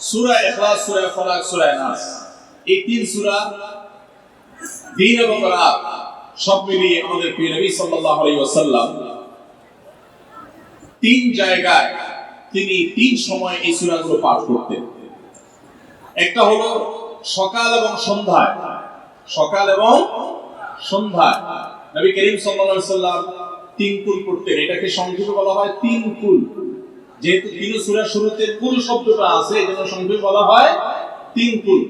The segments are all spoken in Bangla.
সূরা ইখলাস, সূরা ফালাক, সূরা নাস। এই তিন সূরা দিন এবং রাত সব মিলিয়ে আমাদের প্রিয় নবী সাল্লাল্লাহু আলাইহি ওয়াসাল্লাম তিন জায়গায় তিনি তিন সময় এই পাঠ করতেন। একটা হলো সকাল এবং সন্ধ্যায়। সকাল এবং সন্ধ্যায়। নবী করিম সাল্লাল্লাহু আলাইহি সাল্লাম তিন কুল এটাকে সংক্ষেপে বলা হয় তিন কুল। যেহেতু তিন সূরার শুরুতে কুল শব্দটা আছে এজন্য সংক্ষেপে বলা হয় তিন কুল।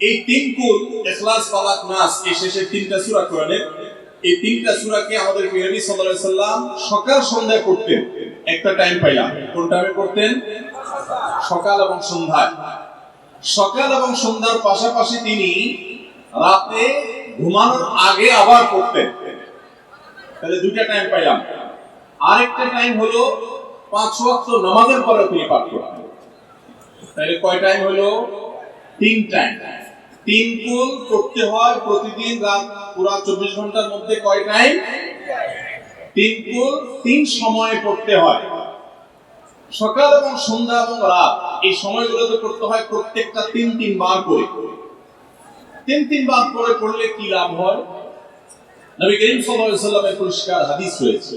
এই তিন কুল, ইখলাস ফালাক নাস, এই শেষে তিনটা সূরা কোরআনের। এই তিনটা সূরাকে আমাদের নবী সাল্লাল্লাহু সাল্লাম সকাল, সন্ধ্যায় পড়তেন। একটা টাইম পাইলাম। কোন টাইমে পড়তেন? সকাল এবং সন্ধ্যায়। সকাল এবং সন্ধ্যার পাশাপাশি তিনি রাতে ঘুমানোর আগে আবার পড়তেন। তাহলে দুইটা টাইম পাইলাম। আরেকটা টাইম হলো পাঁচ ওয়াক্ত নামাজের পরে তিনি পাঠ করতেন। তাহলে কয় টাইম হলো? তিন টাইম তিন কুল করতে হয় প্রতিদিন রাত পুরা চব্বিশ ঘণ্টার মধ্যে কয় টাইম তিন কুল তিন সময়ে পড়তে হয়। সকাল এবং সন্ধ্যা এবং রাত, এই সময়গুলোতে করতে হয় প্রত্যেকটা তিন তিন বার করে। তিন তিন বার করে পড়লে কি লাভ হয়? নবী করিম সাল্লামের পরিষ্কার হাদিস রয়েছে।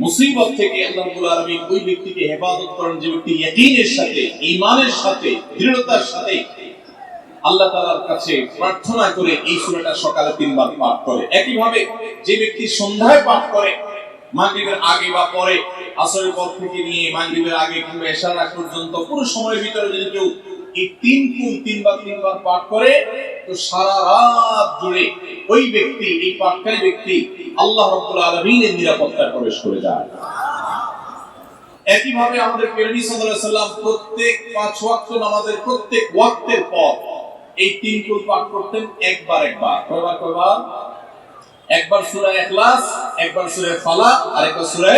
মুসিবত থেকে আল্লাহ ওই ব্যক্তিকে হেফাজত করেন যে ব্যক্তি ইয়াকিনের সাথে, ঈমানের সাথে, দৃঢ়তার সাথে আল্লাহ তাআলার কাছে প্রার্থনা করে এই সূরাটা সকালে তিনবার পাঠ করে। একই ভাবে যে ব্যক্তি সন্ধ্যায় পাঠ করে, মাগরিবের আগে বা পরে, আসরের পর থেকে নিয়ে মাগরিবের আগে কিংবা এশার পর্যন্ত পুরো সময়ের ভিতরে যদি কেউ এই তিন কুল তিনবার তিনবার পাঠ করে তো সারা রাত জুড়ে ওই ব্যক্তি, এই পাঠকারী ব্যক্তি আল্লাহ আলামিনের নিরাপত্তায় প্রবেশ করে যায়। একইভাবে আমাদের সাল্লাল্লাহু সাল্লাম প্রত্যেক পাঁচ ওয়াক্ত নামাজের প্রত্যেক ওয়াক্তের পর এই তিন পাঠ করতেন একবার একবার। কয়বার কয়বার? একবার সূরা ইখলাস, একবার সূরা ফালাক আর একবার সূরা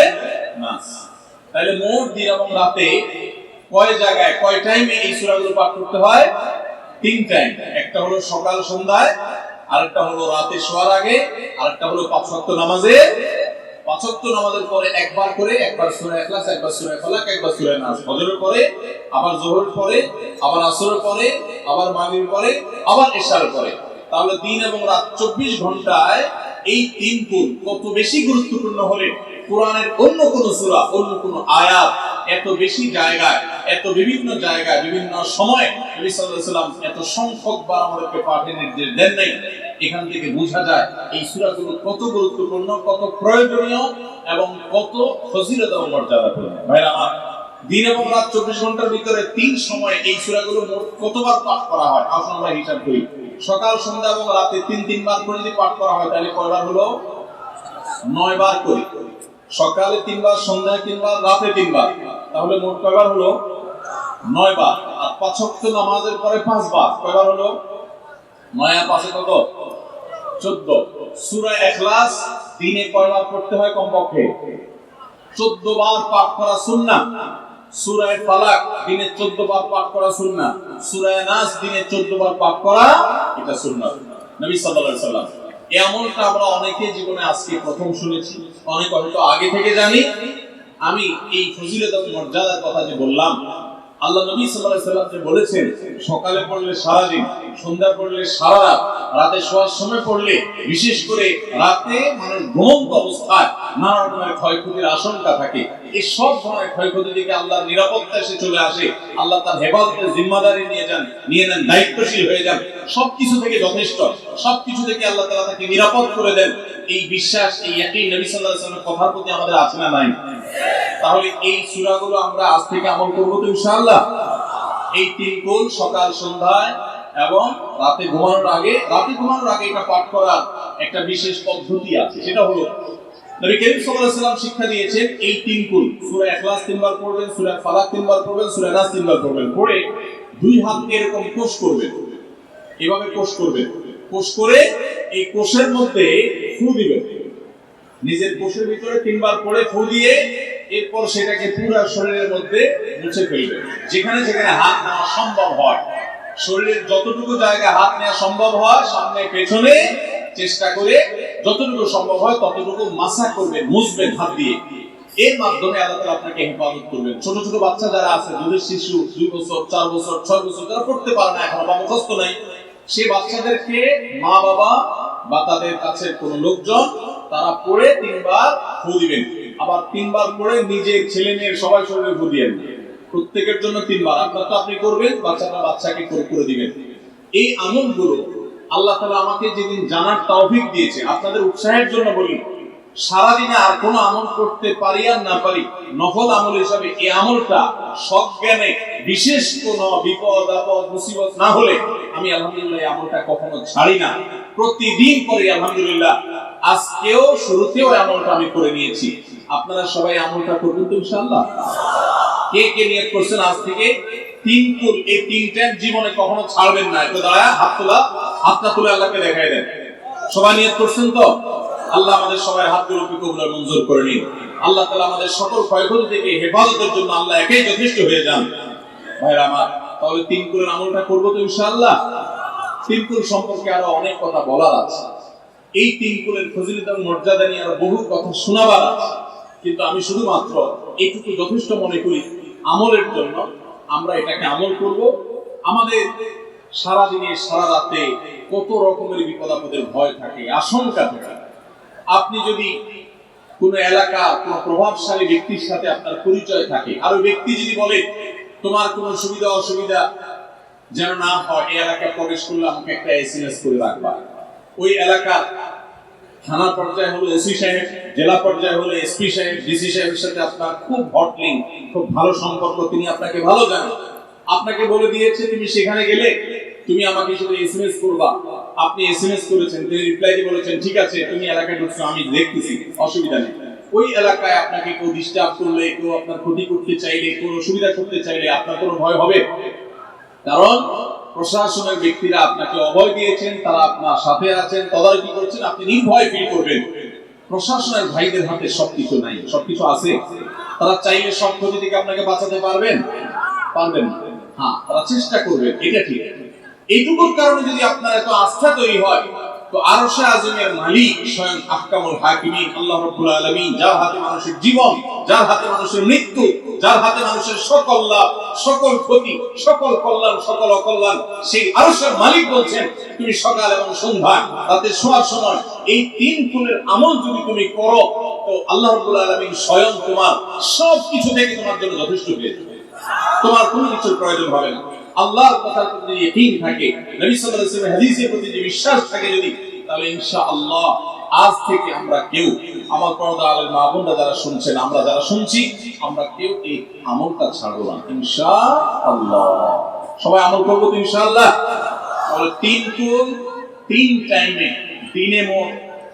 নাস। তাহলে মোট দিন এবং রাতে কয় জায়গায়, কয় টাইমে এই সূরাগুলো পাঠ করতে হয়? তিন টাইম একটা হলো সকাল সন্ধ্যায়, আরেকটা হলো রাতে শোয়ার আগে, আরেকটা হলো পাঁচ ওয়াক্ত নামাজে। পাঁচ নামাজের পরে একবার করে, একবার সূরা ইখলাস, একবার সূরা ফালাক, একবার সূরা নাস। ফজরের পরে, আবার যোহরের পরে, আবার আসরের পরে, আবার মাগরিবের পরে, আবার এশারের পরে। তাহলে দিন এবং রাত চব্বিশ ঘন্টায় এই তিন গুণ কত বেশি গুরুত্বপূর্ণ হলে কোরআনের অন্য কোন সূরা, অন্য কোন আয়াত এত বেশি জায়গায়, এত বিভিন্ন জায়গায়, বিভিন্ন সময় সাল্লাম এত সংখ্যক বার আমাদেরকে পাঠের নির্দেশ দেন নাই। এখান থেকে বোঝা যায় এই সূরাগুলো কত গুরুত্বপূর্ণ, কত প্রয়োজনীয় এবং কত ফজিলত এবং মর্যাদাপূর্ণ ভাইরা আমার, দিন এবং রাত চব্বিশ ঘণ্টার ভিতরে তিন সময় এই সূরাগুলো মোট কতবার পাঠ করা হয়? আসুন আমরা হিসাব করি। সকাল, সন্ধ্যা এবং রাতে তিন, তিনবার করে যদি পাঠ করা হয়, তাহলে কয়বার হলো? নয় বার করে। সকালে তিনবার, সন্ধ্যায় তিনবার, রাতে তিনবার। তাহলে মোট কয়বার হলো? নয় বার আর পাঁচ নামাজের পরে পাঁচবার। কয়বার হলো? নয় আর পাঁচে কত? চোদ্দ। সূরা ইখলাস দিনে কয়বার পড়তে হয় কমপক্ষে? চোদ্দ বার পাঠ করা সুন্নাহ। সুরায় ফালাক দিনে 14 বার পাঠ করা সুন্নাহ। সূরায়ে নাস দিনে 14 বার পাঠ করা এটা সুন্নাহ। নবী আলাইহি সাল্লাম এই আমলটা আমরা অনেকে জীবনে আজকে প্রথম শুনেছি, অনেক হয়তো আগে থেকে জানি। আমি এই ফজিলত মর্যাদার কথা যে বললাম আল্লাহ নবী সাল্লাল্লাহু আলাইহি বলেছেন, সকালে পড়লে সারা দিন সন্ধ্যা পড়লে সারা রাত রাতে শোয়ার সময় পড়লে বিশেষ করে রাতে মানুষ ঘুমন্ত অবস্থায় নানা রকমের ক্ষয়ক্ষতির আশঙ্কা থাকে। এই সব ধরনের ক্ষয়ক্ষতি থেকে আল্লাহর নিরাপত্তা এসে চলে আসে। আল্লাহ তার হেফাজতের জিম্মাদারি নিয়ে যান, নিয়ে নেন, দায়িত্বশীল হয়ে যান। সবকিছু থেকে যথেষ্ট। সবকিছু থেকে আল্লাহ তাআলা তাকে নিরাপদ করে দেন। এই বিশ্বাস, এই একই নবী আলাইহি কথার প্রতি আমাদের আছে না নাই? তাহলে এই সূরাগুলো আমরা আজ থেকে আমল করব তো ইনশাআল্লাহ। এই তিন গোল সকাল সন্ধ্যায় এবং রাতে ঘুমানোর আগে রাতে ঘুমানোর আগে এটা পাঠ করার একটা বিশেষ পদ্ধতি আছে। সেটা হলো, নবী করিম সাল্লাল্লাহু আলাইহি শিক্ষা দিয়েছেন এই তিন কুল সূরা ইখলাস তিনবার পড়বেন, সূরা ফালাক তিনবার পড়বেন, সূরা নাস তিনবার পড়বেন। পড়ে দুই হাতকে এরকম কোষ করবেন। এভাবে কোষ করবেন। কোষ করে এই কোষের মধ্যে ফু দিবেন। নিজের কোষের ভিতরে তিনবার পরে ফু দিয়ে এরপর সেটাকে পুরো শরীরের মধ্যে মুছে ফেলবে। যেখানে যেখানে হাত নেওয়া সম্ভব হয়। শরীরের যতটুকু জায়গায় হাত নেওয়া সম্ভব হয়, সামনে, পেছনে চেষ্টা করে যতটুকু সম্ভব হয়, ততটুকু মাসা করবেন মুছবেন হাত দিয়ে। এর মাধ্যমে আল্লাহ তাআলা আপনাকে হেফাজত করবেন। ছোট ছোট বাচ্চা যারা আছে, দুধের শিশু, দুই বছর, চার বছর, ছয় বছর, যারা পড়তে পারে না, এখন বা মুখস্থ নাই, সেই বাচ্চাদেরকে মা বাবা বা তাদের কাছে কোনো লোকজন তারা পড়ে তিনবার ফু দিবেন। আবার তিনবার করে নিজের ছেলে মেয়ের সবাই শরীরে ফু দিবেন প্রত্যেকের জন্য তিনবার। আপনার তো আপনি করবেন, বাচ্চাটা বাচ্চাকে করে দিবেন। এই আমলগুলো আল্লাহ তাআলা আমাকে যেদিন জানার তৌফিক দিয়েছে আপনাদের উৎসাহের জন্য বলি, সারাদিনে আর কোন আমল করতে পারি আর না পারি, নফল আমল হিসাবে এই আমলটা সজ্ঞানে বিশেষ কোন বিপদ, আপদ, মুসিবত না হলে আমি আলহামদুলিল্লাহ আমলটা কখনো ছাড়ি না। প্রতিদিন করি আলহামদুলিল্লাহ, আজকেও শুরুতেও আমলটা আমি করে নিয়েছি। আপনারা সবাই আমলটা করবেন তো ইনশাআল্লাহ? কে কে নিয়ত করছেন আজ থেকে? তিন কুল এই তিনটা জীবনে কখনো ছাড়বেন না। একটু দাঁড়ায় হাত তোলা, হাতটা তুলে আল্লাহকে দেখাই দেন। সবাই নিয়ত করছেন তো? আল্লাহ আমাদের সবাই হাতগুলোকে কবুল আর মঞ্জুর করে নিন। আল্লাহ তাআলা আমাদের সকল ক্ষয়ক্ষতি থেকে হেফাজতের জন্য আল্লাহ একাই যথেষ্ট হয়ে যান। ভাইরা আমার, তাহলে তিন কুলের আমলটা করব তো ইনশাআল্লাহ? তিন কুল সম্পর্কে আরও অনেক কথা বলার আছে। এই তিন কুলের ফজিলত এবং মর্যাদা নিয়ে আরও বহু কথা শোনাবার আছে। কিন্তু আমি শুধুমাত্র এইটুকু যথেষ্ট মনে করি, আমলের জন্য আমরা এটাকে আমল করব। আমাদের সারা দিনে সারা রাতে কত রকমের বিপদ আপদের ভয় থাকে, আশঙ্কা থাকে। আপনি যদি কোনো এলাকা, কোন প্রভাবশালী ব্যক্তির সাথে আপনার পরিচয় থাকে, আর ওই ব্যক্তি যদি বলে, তোমার কোনো সুবিধা, অসুবিধা যেন না হয়, এই এলাকায় প্রবেশ করলে আমাকে একটা এসএমএস করে রাখবা। ওই এলাকার থানা পর্যায়ে হলো ওসি সাহেব, জেলা পর্যায়ে হলো এসপি সাহেব, ডিসি সাহেবের সাথে আপনার খুব হট লিঙ্ক খুব ভালো সম্পর্ক, তিনি আপনাকে ভালো জানেন। আপনাকে বলে দিয়েছে, তুমি সেখানে গেলে তুমি আমাকে শুধু এসএমএস করবা। আপনি এসএমএস করেছেন, তিনি রিপ্লাই দিয়ে বলেছেন, ঠিক আছে, তুমি এলাকায় ঢুকছো, আমি দেখতেছি, অসুবিধা নেই। ওই এলাকায় আপনাকে কেউ ডিস্টার্ব করলে, কেউ আপনার ক্ষতি করতে চাইলে কোনো অসুবিধা করতে চাইলে আপনার কোনো ভয় হবে? কারণ প্রশাসনের ব্যক্তিরা আপনাকে অভয় দিয়েছেন, তারা আপনার সাথে আছেন, তদারকি করছেন, আপনি নির্ভয় ফিল করবেন। প্রশাসনের ভাইদের হাতে সবকিছু নাই, সবকিছু আছে। তারা চাইলে সব ক্ষতি থেকে আপনাকে বাঁচাতে পারবেন? পারবেন হ্যাঁ তারা চেষ্টা করবেন এটা ঠিক। এইটুকুর কারণে যদি আপনার এত আস্থা তৈরি হয় তো আজমের মালিক স্বয়ং আহকামুল হাকিমিন, আল্লাহ আলামিন, যার হাতে মানুষের জীবন, যার হাতে মানুষের মৃত্যু, যার হাতে মানুষের সকল লাভ, সকল ক্ষতি, সকল কল্যাণ, সকল অকল্যাণ, সেই আরশের মালিক বলছেন, তুমি সকাল এবং সন্ধ্যা, রাতে শোয়ার সময় এই তিন ফুলের আমল যদি তুমি করো, তো আল্লাহ রাব্বুল আলামিন স্বয়ং তোমার সব কিছু থেকে তোমার জন্য যথেষ্ট হয়ে যাবে। তোমার কোনো কিছুর প্রয়োজন হবে না। আল্লাহর কথার প্রতি যদি থাকে, নবী সাল্লাল্লাহু আলাইহি ওয়াসাল্লামের হাদিসের প্রতি যদি বিশ্বাস থাকে যদি, তাহলে ইনশাআল্লাহ আজ থেকে আমরা কেউ আমার পর্দা আলের মা বোনরা যারা শুনছেন, আমরা যারা শুনছি, আমরা কেউ এই আমলটা ছাড়বো না, ইনশাআল্লাহ। সবাই আমল করব তো ইনশাআল্লাহ? তাহলে তিন কুল তিন টাইমে দিনে মোট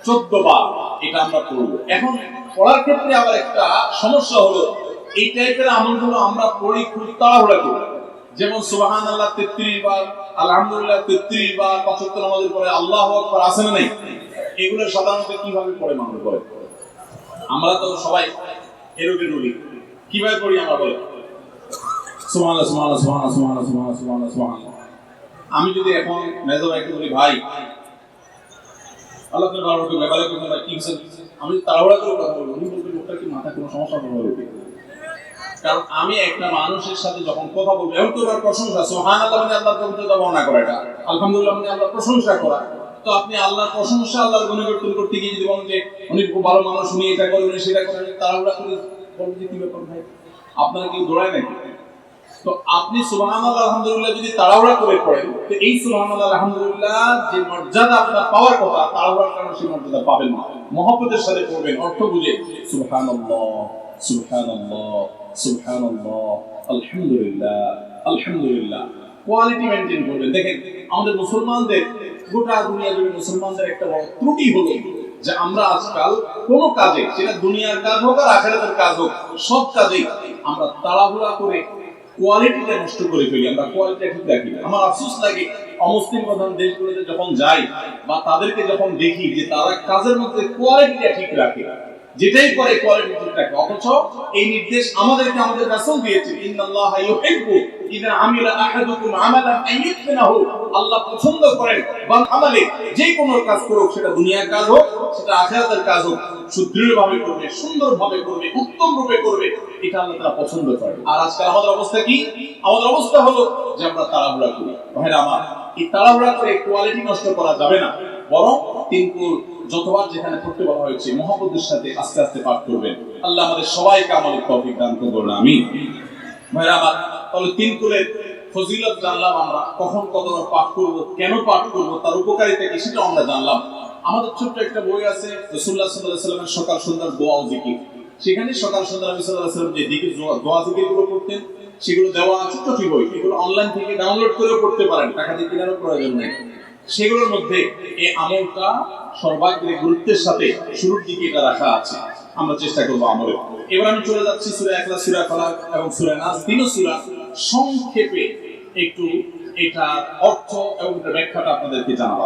চোদ্দ বার এটা আমরা করব। এখন পড়ার ক্ষেত্রে আবার একটা সমস্যা হলো, এই টাইপের আমলগুলো আমরা পড়ি খুব তাড়াহুড়া করি। যেমন সুবাহান আল্লাহ তেত্রিশ বার, আলহামদুলিল্লাহ তেত্রিশ বার পঁচাত্তর আমাদের পরে আল্লাহ আকবার আছে না নাই? এগুলো সাধারণত কীভাবে পড়ে মানুষ করে আমরা তো সবাই এরোগে রুলি কীভাবে পড়ি আমরা বলে? সুবহানাল্লাহ সুবহানাল্লাহ সুবহানাল্লাহ সুবহানাল্লাহ সুবহানাল্লাহ সুবহানাল্লাহ আমি যদি এখন মেজো ভাইকে বলি, ভাই, আল্লাহ তুমি ভালো করবে ভালো কি আমি তাড়াহুড়া করে কথা বলব কি মাথা কোনো সমস্যা হবে? কারণ আমি একটা মানুষের সাথে যখন কথা বলব, এমন তো এবার প্রশংসা সোহান আল্লাহ মানে আল্লাহর কবিতা বর্ণনা করা এটা। আলহামদুলিল্লাহ মানে আল্লাহর প্রশংসা করা। তো আপনি আল্লাহর প্রশংসা আল্লাহর গুণকীর্তন করতে গিয়ে যদি বলেন যে, উনি খুব ভালো মানুষ, উনি এটা করে উনি সেটা করে তাড়াহুড়া করে বলবেন যে, কি ব্যাপার ভাই? আপনারা কেউ দৌড়ায় নাকি? তো আপনি সুবহান আলহামদুলিল্লাহ যদি তাড়াহুড়া করে পড়েন, তো এই সুবহান আল্লাহ আলহামদুলিল্লাহ যে মর্যাদা আপনার পাওয়ার কথা, তাড়াহুড়ার কারণে সেই মর্যাদা পাবেন না। মহব্বতের সাথে পড়বেন, অর্থ বুঝে, সুবহানাল্লাহ। সুবহানাল্লাহ সুবহানাল্লাহ, আলহামদুলিল্লাহ আলহামদুলিল্লাহ। কোয়ালিটি মেনটেন করবেন। দেখেন, আমাদের মুসলমানদের, গোটা দুনিয়া জুড়ে মুসলমানদের একটা বড় ত্রুটি হলো যে আমরা আজকাল কোন কাজে, সেটা দুনিয়ার কাজ হোক আর আখেরাতের কাজ হোক, সব কাজেই আমরা তাড়াহুড়া করে কোয়ালিটিটা নষ্ট করে ফেলি। আমরা কোয়ালিটি ঠিক রাখি। আমার আফসোস লাগে, অমুসলিম প্রধান দেশগুলোতে যখন যাই বা তাদেরকে যখন দেখি যে তারা কাজের মধ্যে কোয়ালিটিটা ঠিক রাখে যেটাই করে ঠিক রাখে। অথচ এই নির্দেশ আমাদেরকে আমাদের রাসূল দিয়েছে। ইন্নাল্লাহ ইউহিব্বু আমিলা আহাদুকুম আমালান আল্লাহ পছন্দ করেন বান আমালে যে কাজ করুক, সেটা দুনিয়ার কাজ হোক, সেটা আখিরাতের কাজ হোক, সুদৃঢ়ভাবে করবে, সুন্দরভাবে করবে উত্তম রূপে করবে, এটা আল্লাহ তাআলা পছন্দ করেন। আর আজকাল আমাদের অবস্থা কি? আমাদের অবস্থা হলো যে আমরা তাড়াহুড়া করি। ভাইরা আমার, এই তাড়াহুড়া করে কোয়ালিটি নষ্ট করা যাবে না। বরং তিনকুল যতবার যেখানে পড়তে বলা হয়েছে, মহব্বতের সাথে আস্তে আস্তে পাঠ করবেন। আল্লাহ আমাদের সবাইকে আমাদের তৌফিক দান করুন আমি তাহলে ফজিলত জানলাম আমরা। কখন পাঠ করব, কেন পাঠ করব, তার উপকারিতা কি সেটা আমরা জানলাম। আমাদের ছোট্ট একটা বই আছে, রাসূলুল্লাহ সাল্লাল্লাহু আলাইহি সাল্লামের সকাল সন্ধ্যার দোয়া জিকির। সেখানে সকাল সন্ধ্যা আলাইহি সাল্লাম যে দিকে করতেন সেগুলো দেওয়া আছে ছোট বই। এগুলো অনলাইন থেকে ডাউনলোড করেও পড়তে পারেন, টাকা দিয়ে কেনারও প্রয়োজন নেই। সেগুলোর মধ্যে এই আমলটা সর্বাগ্রে গুরুত্বের সাথে শুরুর দিকে এটা রাখা আছে। আমরা চেষ্টা করব আমলে। এবার আমি চলে যাচ্ছি সুরা একলা সুরা ফলা এবং সুরা নাচ দিন সুরা সংক্ষেপে একটু এটা অর্থ এবং ব্যাখ্যাটা আপনাদেরকে জানাব।